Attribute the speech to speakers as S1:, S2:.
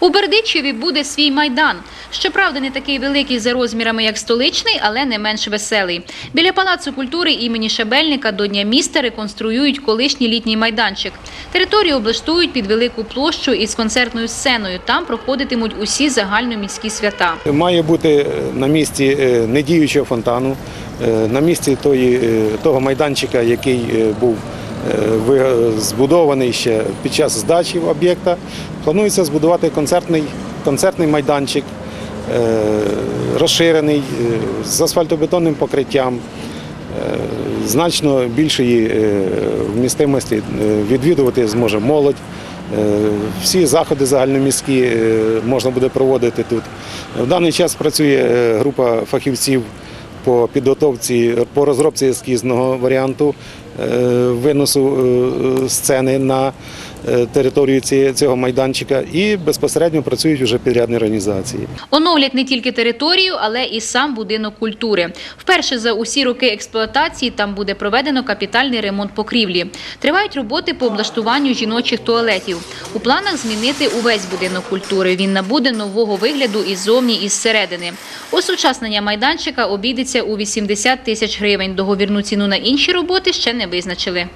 S1: У Бердичеві буде свій майдан. Щоправда, не такий великий за розмірами, як столичний, але не менш веселий. Біля палацу культури імені Шабельника до Дня міста реконструюють колишній літній майданчик. Територію облаштують під велику площу із концертною сценою. Там проходитимуть усі загальноміські свята.
S2: Має бути е, на місці е, недіючого фонтану, е, на місці того майданчика, який був збудований ще під час здачі об'єкта. Планується збудувати концертний, концертний майданчик, е, розширений е, з асфальтобетонним покриттям. е, Значно більшої е, вмістимості е, відвідувати зможе молодь. Е, Всі заходи загальноміські е, можна буде проводити тут. В даний час працює е, група фахівців по підготовці, по розробці ескізного варіанту е, виносу е, сцени на е, територію ці- цього майданчика і безпосередньо працюють вже підрядні організації.
S1: Оновлять не тільки територію, але і сам будинок культури. Вперше за усі роки експлуатації там буде проведено капітальний ремонт покрівлі. Тривають роботи по облаштуванню жіночих туалетів. У планах змінити увесь будинок культури. Він набуде нового вигляду і ззовні, і зсередини. Осучаснення майданчика обійдеться у 80 тисяч гривень. Договірну ціну на інші роботи ще не визначили.